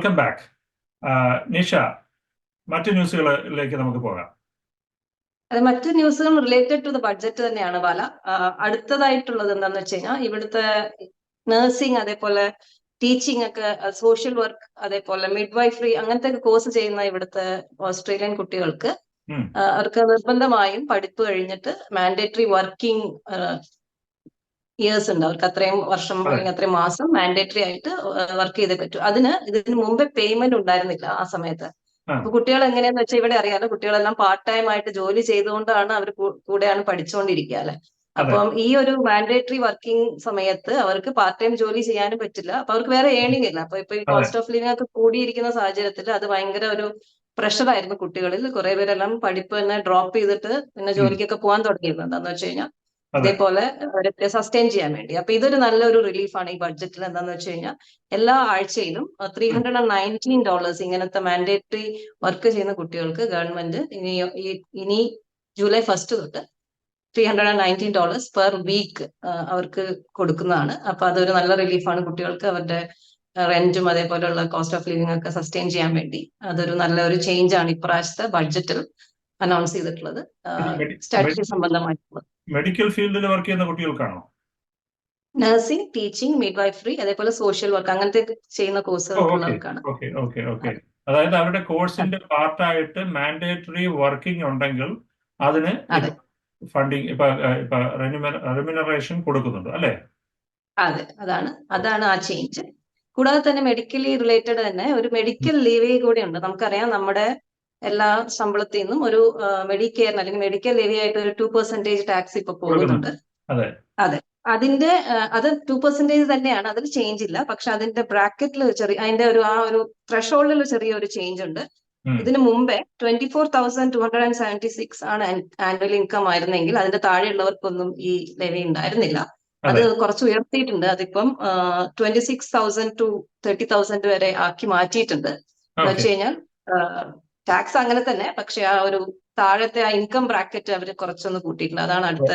Welcome back Nisha മറ്റു ന്യൂസുകളിലേക്ക് നമുക്ക് പോകാം. അത് മറ്റു ന്യൂസുകൾ റിലേറ്റഡ് ടു ദ ബഡ്ജറ്റ് തന്നെയാണ് ബാല. അടുത്തതായിട്ടുള്ളത് എന്താന്ന് വെച്ച് കഴിഞ്ഞാൽ ഇവിടുത്തെ നഴ്സിംഗ് അതേപോലെ ടീച്ചിങ് ഒക്കെ സോഷ്യൽ വർക്ക് അതേപോലെ മിഡ് വൈഫറി അങ്ങനത്തെ കോഴ്സ് ചെയ്യുന്ന ഇവിടുത്തെ ഓസ്ട്രേലിയൻ കുട്ടികൾക്ക് അവർക്ക് നിർബന്ധമായും പഠിപ്പ് കഴിഞ്ഞിട്ട് മാൻഡേറ്ററി വർക്കിംഗ് ഇയേഴ്സ് ഉണ്ട്. അവർക്ക് അത്രയും വർഷം. അല്ലെങ്കിൽ അത്രയും മാസം മാൻഡേറ്ററി ആയിട്ട് വർക്ക് ചെയ്തേ പറ്റൂ. അതിന് ഇതിന് മുമ്പേ പേയ്മെന്റ് ഉണ്ടായിരുന്നില്ല ആ സമയത്ത്. അപ്പൊ കുട്ടികൾ എങ്ങനെയാന്ന് വെച്ചാൽ ഇവിടെ അറിയാലോ കുട്ടികളെല്ലാം പാർട്ട് ടൈം ആയിട്ട് ജോലി ചെയ്തുകൊണ്ടാണ് അവർ കൂടെയാണ് പഠിച്ചുകൊണ്ടിരിക്കുക അല്ലെ? അപ്പം ഈ ഒരു മാൻഡേറ്ററി വർക്കിംഗ് സമയത്ത് അവർക്ക് പാർട്ട് ടൈം ജോലി ചെയ്യാനും പറ്റില്ല. അപ്പൊ അവർക്ക് വേറെ ഏണിംഗ് ഇല്ല. അപ്പൊ ഇപ്പൊ ഈ കോസ്റ്റ് ഓഫ് ലിവിംഗ് ഒക്കെ കൂടിയിരിക്കുന്ന സാഹചര്യത്തിൽ അത് ഭയങ്കര ഒരു പ്രഷറായിരുന്നു കുട്ടികളിൽ. കുറെ പേരെല്ലാം പഠിപ്പ് തന്നെ ഡ്രോപ്പ് ചെയ്തിട്ട് പിന്നെ ജോലിക്കൊക്കെ പോകാൻ തുടങ്ങിയിരുന്നു. എന്താന്ന് വെച്ച് കഴിഞ്ഞാൽ. ഇതേപോലെ സസ്റ്റെയിൻ ചെയ്യാൻ വേണ്ടി. അപ്പൊ ഇതൊരു നല്ലൊരു റിലീഫാണ് ഈ ബഡ്ജറ്റിൽ എന്താന്ന് വെച്ച് കഴിഞ്ഞാൽ എല്ലാ ആഴ്ചയിലും three hundred and nineteen dollars ഇങ്ങനത്തെ മാൻഡേറ്ററി വർക്ക് ചെയ്യുന്ന കുട്ടികൾക്ക് ഗവൺമെന്റ് ഇനി ഇനി ജൂലൈ ഫസ്റ്റ് തൊട്ട് three hundred and nineteen dollars per week അവർക്ക് കൊടുക്കുന്നതാണ്. അപ്പൊ അതൊരു നല്ല റിലീഫാണ് കുട്ടികൾക്ക് അവരുടെ റെന്റും അതേപോലെയുള്ള കോസ്റ്റ് ഓഫ് ലിവിംഗ് ഒക്കെ സസ്റ്റെയിൻ ചെയ്യാൻ വേണ്ടി. അതൊരു നല്ലൊരു ചേഞ്ച് ആണ് ഇപ്രാവശ്യത്തെ ബഡ്ജറ്റിൽ അനൗൺസ് ചെയ്തിട്ടുള്ളത്. സ്റ്റഡി സംബന്ധമായിട്ടുള്ളത്. മെഡിക്കൽ ഫീൽഡിൽ വർക്ക് ചെയ്യുന്ന കുട്ടികൾക്കാണോ? നഴ്സിംഗ് ടീച്ചിങ് മിഡ് വൈഫറി അതേപോലെ സോഷ്യൽ വർക്ക് അങ്ങനത്തെ ചെയ്യുന്ന കോഴ്സുകൾ ഓക്കെ. ഉള്ളവർക്കാണ്. Okay okay okay. അതായത് അവരുടെ കോഴ്സിന്റെ പാർട്ടായിട്ട് മാൻഡേറ്ററി വർക്കിംഗ് ഉണ്ടെങ്കിൽ അതിന് ഫണ്ടിങ് ഇപ്പൊ ഇപ്പൊ റെമ്യൂണറേഷൻ കൊടുക്കുന്നുണ്ട് അല്ലേ? അതെ അതാണ്. അതാണ് ആ ചേഞ്ച് കൂടാതെ തന്നെ മെഡിക്കലി റിലേറ്റഡ് തന്നെ ഒരു മെഡിക്കൽ ലീവ് കൂടി ഉണ്ട്. നമുക്കറിയാം നമ്മുടെ എല്ലാ ശമ്പളത്തിൽ നിന്നും ഒരു മെഡിക്കെയറിന് അല്ലെങ്കിൽ മെഡിക്കൽ ലെവി ആയിട്ട് ഒരു ടു പെർസെന്റേജ് ടാക്സ് ഇപ്പൊ പോകുന്നുണ്ട്. അതെ. അതെ. അതിന്റെ അത് ടു പെർസെന്റേജ് തന്നെയാണ്. അതിൽ ചേഞ്ച് ഇല്ല. പക്ഷെ അതിന്റെ ബ്രാക്കറ്റിൽ ചെറിയ അതിന്റെ ഒരു ആ ഒരു ത്രഷോൾഡിൽ ചെറിയൊരു ചേഞ്ച് ഉണ്ട്. ഇതിന് മുമ്പേ twenty four thousand two hundred and seventy six ആണ് ആനുവൽ ഇൻകം ആയിരുന്നെങ്കിൽ അതിന്റെ താഴെയുള്ളവർക്കൊന്നും ഈ ലെവി ഉണ്ടായിരുന്നില്ല. അത് കുറച്ച് ഉയർത്തിയിട്ടുണ്ട്. അതിപ്പം twenty six thousand to thirty thousand വരെ ആക്കി മാറ്റിയിട്ടുണ്ട്. എന്ന് വെച്ച് കഴിഞ്ഞാൽ ടാക്സ് അങ്ങനെ തന്നെ പക്ഷെ ആ ഒരു താഴത്തെ ആ ഇൻകം ബ്രാക്കറ്റ് അവർ കുറച്ചൊന്ന് കൂട്ടിയിട്ടുണ്ട്. അതാണ് അടുത്ത.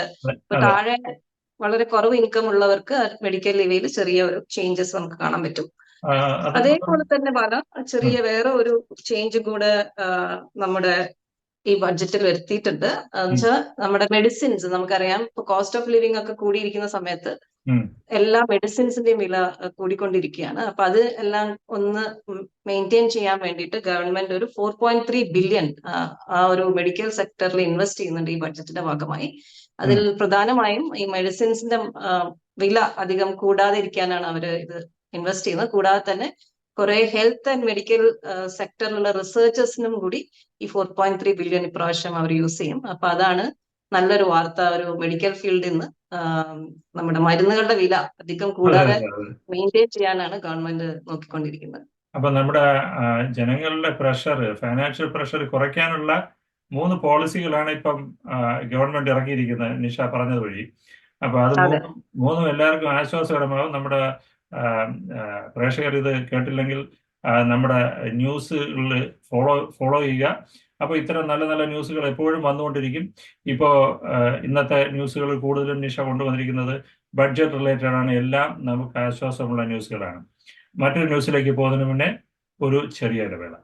താഴെ വളരെ കുറവ് ഇൻകം ഉള്ളവർക്ക് മെഡിക്കൽ ലെവിയിൽ ചെറിയ ഒരു ചേഞ്ചസ് നമുക്ക് കാണാൻ പറ്റും. അതേപോലെ തന്നെ പല ചെറിയ വേറെ ഒരു ചേഞ്ച് കൂടെ നമ്മുടെ ഈ ബഡ്ജറ്റിൽ വരുത്തിയിട്ടുണ്ട്. എന്നുവെച്ചാൽ നമ്മുടെ മെഡിസിൻസ് നമുക്കറിയാം. ഇപ്പൊ കോസ്റ്റ് ഓഫ് ലിവിംഗ് ഒക്കെ കൂടിയിരിക്കുന്ന സമയത്ത്. എല്ലാ മെഡിസിൻസിന്റെയും വില കൂടിക്കൊണ്ടിരിക്കുകയാണ്. അപ്പൊ അത് എല്ലാം ഒന്ന് മെയിന്റെയിൻ ചെയ്യാൻ വേണ്ടിയിട്ട് ഗവൺമെന്റ് ഒരു ഫോർ പോയിന്റ് ത്രീ ബില്യൺ ആ ഒരു മെഡിക്കൽ സെക്ടറിൽ ഇൻവെസ്റ്റ് ചെയ്യുന്നുണ്ട് ഈ ബഡ്ജറ്റിന്റെ ഭാഗമായി. അതിൽ പ്രധാനമായും ഈ മെഡിസിൻസിന്റെ വില അധികം കൂടാതിരിക്കാനാണ് അവർ ഇത് ഇൻവെസ്റ്റ് ചെയ്യുന്നത്. കൂടാതെ തന്നെ കുറെ ഹെൽത്ത് ആൻഡ് മെഡിക്കൽ സെക്ടറിലുള്ള റിസർച്ചേഴ്സിനും കൂടി ഈ ഫോർ പോയിന്റ് ത്രീ ബില്യൺ ഇപ്രാവശ്യം അവർ യൂസ് ചെയ്യും. അപ്പൊ അതാണ് നല്ലൊരു വാർത്ത ഒരു മെഡിക്കൽ ഫീൽഡിൽ നിന്ന് നമ്മുടെ മരുന്നുകളുടെ വില അധികം കൂടാതെ. മെയിന്റെയിൻ ചെയ്യാനാണ് ഗവൺമെന്റ് നോക്കിക്കൊണ്ടിരിക്കുന്നത് അപ്പൊ നമ്മുടെ ജനങ്ങളുടെ പ്രഷർ ഫൈനാൻഷ്യൽ പ്രഷർ കുറയ്ക്കാനുള്ള മൂന്ന് പോളിസികളാണ് ഇപ്പം ഗവൺമെന്റ് ഇറക്കിയിരിക്കുന്നത് നിഷ പറഞ്ഞത് വഴി അപ്പൊ അത്. മൂന്നും എല്ലാവർക്കും ആശ്വാസകരമാകും നമ്മുടെ പ്രേക്ഷകർ ഇത് കേട്ടില്ലെങ്കിൽ നമ്മുടെ ന്യൂസുകളിൽ ഫോളോ ഫോളോ ചെയ്യുക. അപ്പോൾ ഇത്തരം നല്ല നല്ല ന്യൂസുകൾ എപ്പോഴും വന്നുകൊണ്ടിരിക്കും. ഇപ്പോ ഇന്നത്തെ ന്യൂസുകൾ കൂടുതലും നിഷ കൊണ്ടുവന്നിരിക്കുന്നത് ബഡ്ജറ്റ് റിലേറ്റഡ് ആണ്. എല്ലാം നമുക്ക് ആശ്വാസമുള്ള ന്യൂസുകളാണ്. മറ്റൊരു ന്യൂസിലേക്ക് പോകുന്നതിന് മുന്നേ ഒരു ചെറിയ ഇടവേള.